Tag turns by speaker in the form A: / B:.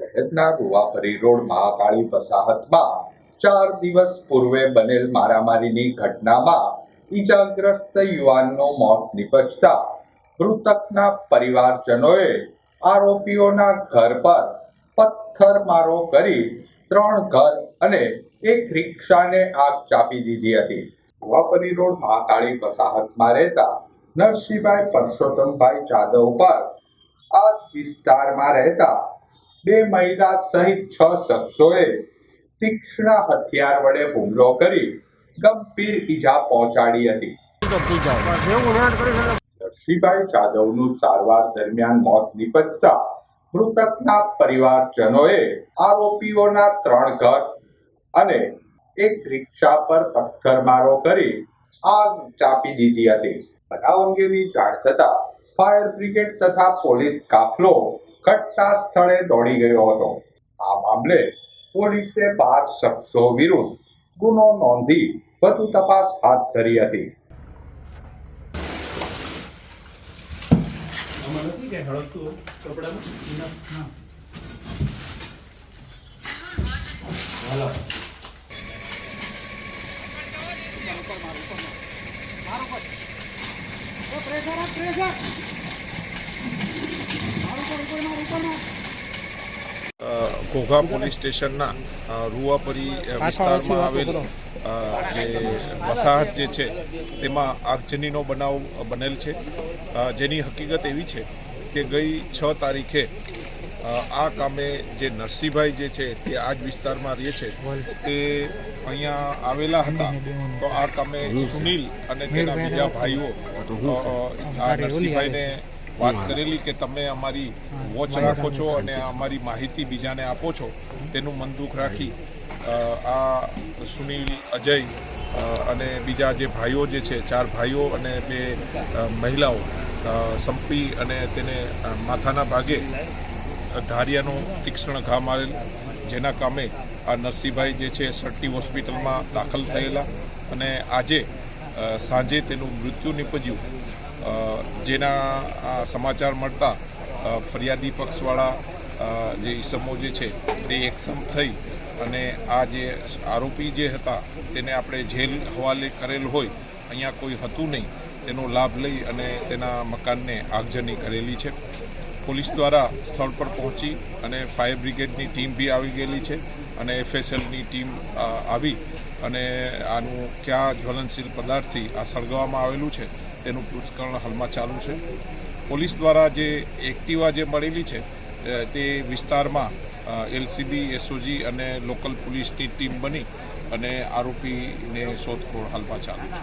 A: શહેરના રૂવાપરી રોડ મહાકાળી વસાહતમાં ચાર દિવસ પૂર્વે બનેલ મારામારીની ઘટનામાં ઈજાગ્રસ્ત યુવાનનો મોત નીપજતા મૃતકના પરિવારજનોએ આરોપીઓના ઘર પર પથ્થરમારો કરી ત્રણ ઘર અને એક રિક્ષાને આગ ચાપી દીધી હતી. રૂવાપરી રોડ મહાકાળી વસાહતમાં રહેતા નરસિંહભાઈ પરસોત્તમભાઈ જાદવ પર આ વિસ્તારમાં રહેતા બે મહિલા સહિત છ શખ્સોએ તીક્ષ્ણ હથિયાર વડે હુમલો કરી ગંભીર ઈજા પહોંચાડી હતી. દર્શીભાઈ જાદવનું સારવાર દરમિયાન મોત નિપજતા મૃતકના પરિવારજનોએ આરોપીઓના ત્રણ ઘર અને એક રિક્ષા પર પથ્થરમારો કરી આગ ચાપી દીધી હતી. બનાવ અંગેની જાણ થતા ફાયર બ્રિગેડ તથા પોલીસ કાફલો ઘટના સ્થળે દોડી ગયો હતો. આ મામલે પોલીસે બાર શખ્સો વિરુદ્ધ ગુનો નોંધી વધુ તપાસ હાથ ધરી હતી.
B: પ્રેશર નથી
C: ઘોઘા પોલીસ સ્ટેશનના રૂવાપરી વિસ્તારમાં આવેલ જે વસાહત જે છે તેમાં આગજનીનો બનાવ બનેલ છે. જેની હકીકત એવી છે કે ગઈ છ તારીખે આ કામે જે નરસિંહભાઈ જે છે તે આ જ વિસ્તારમાં રહે છે. તે અહીંયા આવેલા હતા. તો આ કામે સુનિલ અને તેના બીજા ભાઈઓ આ નરસિંહભાઈને વાત કરેલી કે તમે અમારી વોચ રાખો છો અને અમારી માહિતી બીજાને આપો છો તેનું મન દુઃખ રાખી આ સુનિલ અજય અને બીજા જે ભાઈઓ જે છે ચાર ભાઈઓ અને બે મહિલાઓ સંપી અને તેને માથાના ભાગે ધારિયાનો તીક્ષ્ણ ઘા મારેલ જેના કામે આ નરસિંહભાઈ જે છે સરટી હોસ્પિટલમાં દાખલ થયેલા અને આજે સાંજે તેનું મૃત્યુ નીપજ્યું. જેના સમાચાર મળતા ફરિયાદી પક્ષવાળા જે ઈસમો જે છે, તે એકસમ થઈ અને આ જે આરોપી જે હતા, તેને આપણે જેલ હવાલે કરેલ હોય, અહીંયા કોઈ હતું નહીં. તેનો લાભ લઈ અને તેના મકાનને આગજની કરેલી છે. પોલીસ દ્વારા સ્થળ પર પહોંચી અને ફાયર બ્રિગેડની ટીમ બી આવી ગયેલી છે અને એફએસએલની ટીમ આવી અને આનું કયા જ્વલનશીલ પદાર્થથી આ સળગાવવામાં આવેલું છે તેનું પૂછકરણ હાલમાં ચાલુ છે. પોલીસ દ્વારા જે એક્ટિવા જે મળેલી છે તે વિસ્તારમાં એલસીબી, એસઓજી અને લોકલ પોલીસની ટીમ બની અને આરોપીને શોધખોળ હાલમાં ચાલુ છે.